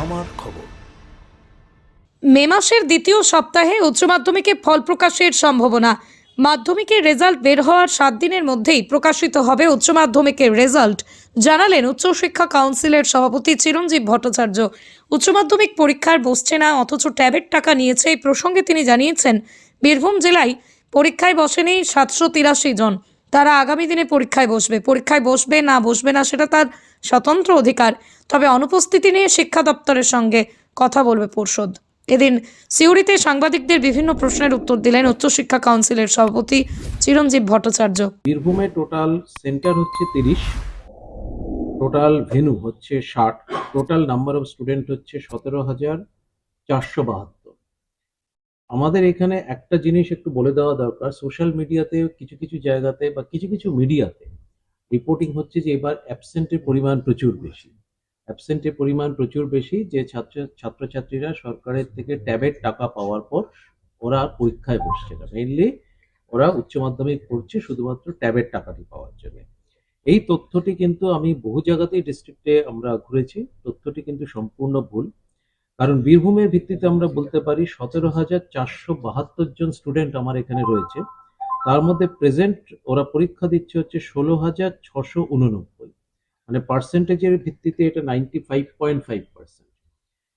আমার খবর। মে মাসের দ্বিতীয় সপ্তাহে উচ্চ মাধ্যমিকে ফল প্রকাশের সম্ভাবনা। মাধ্যমিকের রেজাল্ট বের হওয়ার সাত দিনের মধ্যেই প্রকাশিত হবে উচ্চ মাধ্যমিকের রেজাল্ট, জানালেন উচ্চশিক্ষা কাউন্সিলের সভাপতি চিরঞ্জীব ভট্টাচার্য। উচ্চ মাধ্যমিক পরীক্ষার বসছে না, অথচ ট্যাবের টাকা নিয়েছে এই প্রসঙ্গে তিনি জানিয়েছেন, বীরভূম জেলায় পরীক্ষায় বসেনি সাতশো তিরাশি জন। তারা আগামী দিনে পরীক্ষায় বসবে। পরীক্ষায় বসবে, না বসবে না সেটা তার স্বতন্ত্র অধিকার, তবে অনুপস্থিতি নিয়ে শিক্ষা দপ্তরের সঙ্গে কথা বলবে পর্ষদ। এদিন সিউড়িতে সাংবাদিকদের বিভিন্ন প্রশ্নের উত্তর দিলেন উচ্চশিক্ষা কাউন্সিলের সভাপতি চিরঞ্জীব ভট্টাচার্য। বীরভূমে টোটাল সেন্টার হচ্ছে তিরিশ, টোটাল ভেনু হচ্ছে ষাট, টোটাল নাম্বার অফ স্টুডেন্ট হচ্ছে সতেরো হাজার চারশো বাহাত্তর। আমাদের এখানে একটা জিনিস একটু বলে দেওয়া দরকার, সোশ্যাল মিডিয়াতে কিছু কিছু জায়গাতে বা কিছু কিছু মিডিয়াতে রিপোর্টিং হচ্ছে যে এবার অ্যাবসেন্টের পরিমাণ প্রচুর বেশি। অ্যাবসেন্টের পরিমাণ প্রচুর বেশি, যে ছাত্র, ছাত্রছাত্রীরা সরকারের থেকে ট্যাবের টাকা পাওয়ার পর ওরা পরীক্ষায় বসছে না। মেইনলি ওরা উচ্চ মাধ্যমিক পড়ছে শুধুমাত্র ট্যাবের টাকাটি পাওয়ার জন্য। এই তথ্যটি কিন্তু আমি বহু জায়গাতেই ডিস্ট্রিক্টে আমরা ঘুরেছি। তথ্যটি কিন্তু সম্পূর্ণ ভুল। কারণ বীরভূমের ভিত্তিতে আমরা বলতে পারি সতেরো হাজার চারশো বাহাত্তর জন স্টুডেন্ট আমার এখানে রয়েছে। তার মধ্যে প্রেজেন্ট ওরা পরীক্ষা দিচ্ছে হচ্ছে ষোলো হাজার ছশো উননব্বই। মানে পার্সেন্টেজের ভিত্তিতে এটা ninety five point five percent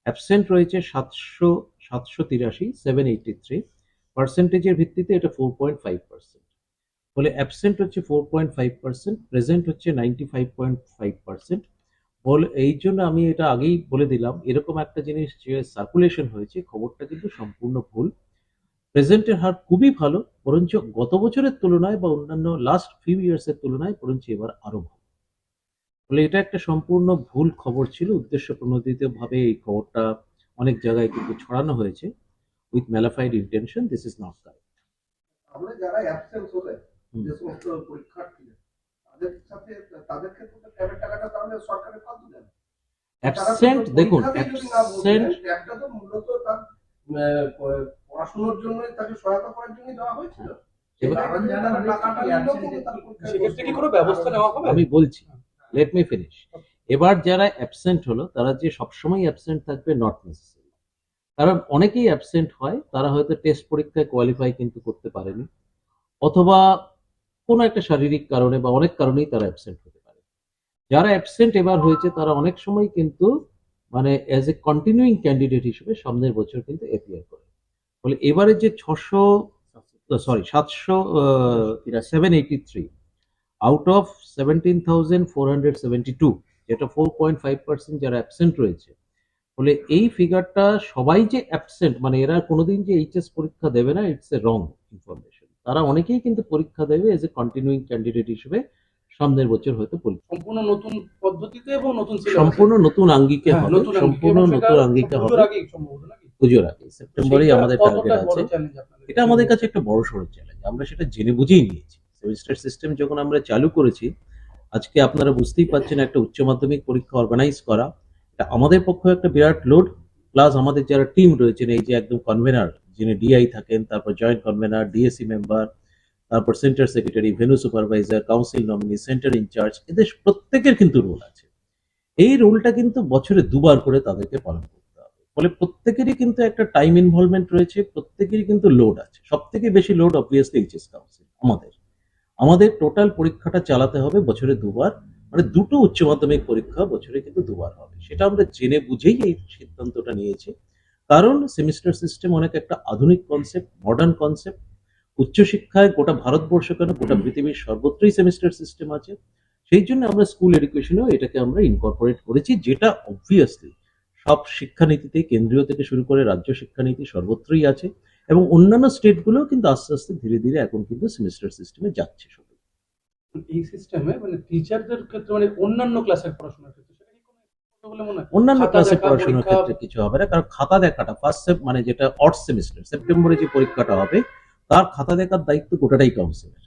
absent রয়েছে সাতশো সাতশো তিরাশি সেভেন এইটি থ্রি পার্সেন্টেজের ভিত্তিতে এটা ফোর পয়েন্ট ফাইভ পার্সেন্ট ফলে অ্যাবসেন্ট হচ্ছে four point five percent present হচ্ছে ninety five point five percent বলে, এই জন্য আমি এটা আগেই বলে দিলাম, এরকম একটা জিনিস যে সার্কুলেশন হয়েছে, খবরটা কিন্তু সম্পূর্ণ ভুল। প্রেজেন্টের হার খুবই ভালো বরঞ্চ গত বছরের তুলনায় বা অন্যান্য লাস্ট ফিউ ইয়ার্সের তুলনায় বরঞ্চ এবার আরও ভালো। ফলে এটা একটা সম্পূর্ণ ভুল খবর ছিল উদ্দেশ্য প্রণোদিত ভাবে এই খবরটা অনেক জায়গায় কিন্তু ছড়ানো হয়েছে। With malafide intention this is not correct আমরা যারা অ্যাবসেন্স হলে যে সমস্ত পরীক্ষার্থী তাদের সাথে তাদের ক্ষেত্রে তো ট্যাবের টাকাটা তাহলে সরকারের কত দেন অ্যাবসেন্ট দেখুন অ্যাবসেন্ট ট্যাবটা তো মূলত তার পড়াশোনার জন্য তাকে সহায়তা করার জন্য দেওয়া হয়েছিল। এবার- তারা যে তারা টাকাটা নিল কিন্তু তার পরীক্ষায় সেক্ষেত্রে কি বসল কোনো না। ব্যবস্থা নেওয়া হবে? আমি বলছি লেট মি ফিনিশ এবার যারা অ্যাবসেন্ট হলো তারা যে সবসময় অ্যাবসেন্ট থাকবে নট নেসেসারি কারণ অনেকেই অ্যাবসেন্ট হয় তারা হয়তো টেস্ট পরীক্ষায় কোয়ালিফাই কিন্তু করতে পারেনি অথবা কোনো একটা শারীরিক কারণে বা অনেক কারণেই তারা অ্যাবসেন্ট হতে পারে। যারা অ্যাবসেন্ট এবার হয়েছে তারা অনেক সময় কিন্তু মানে অ্যাজ এ কন্টিনিউইং ক্যান্ডিডেট হিসেবে সামনের বছর কিন্তু অ্যাপিয়ার করে। ফলে এবারে যে ছশো সরি সাতশো seven eighty three out of seventeen thousand four hundred seventy two যেটা ফোর পয়েন্ট ফাইভ পার্সেন্ট যারা অ্যাবসেন্ট রয়েছে ফলে এই ফিগারটা সবাই যে অ্যাবসেন্ট মানে এরা কোনোদিন যে এইচএস পরীক্ষা দেবে না ইটস এ রং ইনফরমেশন তারা অনেকেই কিন্তু পরীক্ষা দেবে এজ এ কন্টিনিউইং ক্যান্ডিডেট হিসেবে সামনের বছর হয়তো পরীক্ষা। সম্পূর্ণ নতুন পদ্ধতিতে এবং নতুন সম্পূর্ণ নতুন আঙ্গিকে হ্যাঁ, হবে সম্পূর্ণ নতুন আঙ্গিকে হবে? পুজোর আগে সেপ্টেম্বরেই আমাদের টার্গেট আছে। এটা আমাদের কাছে একটা বড় সড়ো চ্যালেঞ্জ আমরা সেটা জেনে বুঝেই নিয়েছি। সেমিস্টার সিস্টেম যখন আমরা চালু করেছি আজকে আপনারা বুঝতেই পারছেন একটা উচ্চ মাধ্যমিক পরীক্ষা অর্গানাইজ করা। এটা আমাদের পক্ষে একটা বিরাট লোড প্লাস আমাদের যারা টিম রয়েছেন এই যে একদম কনভেনার যিনি ডিআই থাকেন তারপর জয়েন্ট কনভেনার ডিএসসি মেম্বার তারপর centre secretary venue supervisor council nominee centre incharge এদের প্রত্যেকের কিন্তু রোল আছে। এই রোলটা কিন্তু বছরে দুবার করে তাদেরকে পালন করতে ফলে প্রত্যেকেরই কিন্তু একটা টাইম ইনভলভমেন্ট রয়েছে প্রত্যেকেরই কিন্তু লোড আছে। সব থেকে বেশি লোড অবভিয়াসলি এইচএস কাউন্সিল আমাদের। আমাদের টোটাল পরীক্ষাটা চালাতে হবে বছরে দুবার মানে দুটো উচ্চ মাধ্যমিক পরীক্ষা বছরে কিন্তু দুবার হবে। সেটা আমরা জেনে বুঝেই এই সিদ্ধান্তটা নিয়েছি। কারণ সেমিস্টার সিস্টেম অনেক একটা আধুনিক কনসেপ্ট মডার্ন কনসেপ্ট উচ্চশিক্ষায় গোটা ভারতবর্ষ কেন গোটা পৃথিবীর সর্বত্রই সেমিস্টার সিস্টেম আছে। সেই জন্য আমরা স্কুল এডুকেশনেও এটাকে আমরা ইনকর্পোরেট করেছি যেটা অবভিয়াসলি সব শিক্ষানীতিতে কেন্দ্রীয় থেকে শুরু করে রাজ্য শিক্ষানীতি সর্বত্রই আছে এবং অন্যান্য স্টেটগুলোও কিন্তু আস্তে আস্তে ধীরে ধীরে এখন কিন্তু সেমিস্টার সিস্টেমে যাচ্ছে সব। এই সিস্টেমে মানে টিচারদের ক্ষেত্রে মানে অন্যান্য ক্লাসের পড়াশোনার ক্ষেত্রে অন্যান্য খাতা ক্লাসে পড়াশোনার ক্ষেত্রে কিছু হবে না কারণ খাতা দেখাটা ফার্স্ট মানে যেটা অট সেমিস্টার সেপ্টেম্বরে যে পরীক্ষাটা হবে তার খাতা দেখার দায়িত্ব গোটাটাই কাউন্সিলের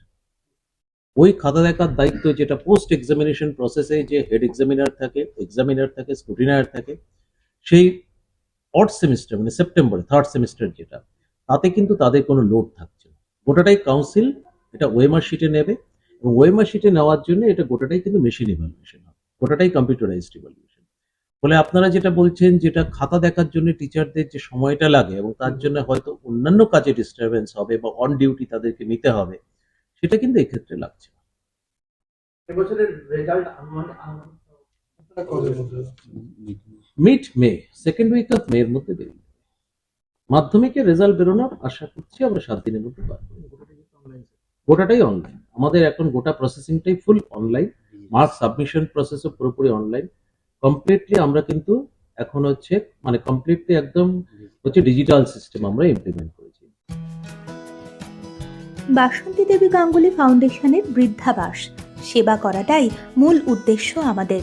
ওই খাতা দেখার দায়িত্ব যেটা পোস্ট এক্সামিনেশন প্রসেসে যে হেড এক্সামিনার থাকে এক্সামিনার থাকে স্কুটিনার থাকে সেই অট সেমিস্টার মানে সেপ্টেম্বরে থার্ড সেমিস্টার যেটা, তাতে কিন্তু তাদের কোনো লোড থাকছে না। গোটাটাই কাউন্সিল এটা ওয়েমার শিটে নেবে এবং ওয়েমার শিটে নেওয়ার জন্য এটা গোটাটাই কিন্তু মেশিন ইভ্যালুয়েশন হবে। গোটাটাই কম্পিউটারাইজড ইভ্যালুয়েশন ফলে আপনারা যেটা বলছেন যেটা খাতা দেখার জন্য টিচারদের যে সময়টা লাগে এবং তার জন্য হয়তো অন্যান্য কাজে ডিস্টারবেন্স হবে বা অন ডিউটি তাদেরকে নিতে হবে, সেটা কিন্তু এক্ষেত্রে লাগছে। এবছরের result mid May second week of May এর মধ্যে বেরিয়ে মাধ্যমিকের রেজাল্ট বেরোনোর আশা করছি আমরা সাত দিনের মধ্যে গোটাটাই অনলাইন আমাদের এখন গোটা প্রসেসিংটাই ফুল অনলাইন মার্ক সাবমিশন প্রসেসও পুরোপুরি অনলাইন কমপ্লিটলি আমরা কিন্তু এখন হচ্ছে মানে কমপ্লিটলি একদম হচ্ছে ডিজিটাল সিস্টেম আমরা ইমপ্লিমেন্ট করেছি। বাসন্তী দেবী গাঙ্গুলি ফাউন্ডেশনের বৃদ্ধাবাস। সেবা করাটাই মূল উদ্দেশ্য আমাদের।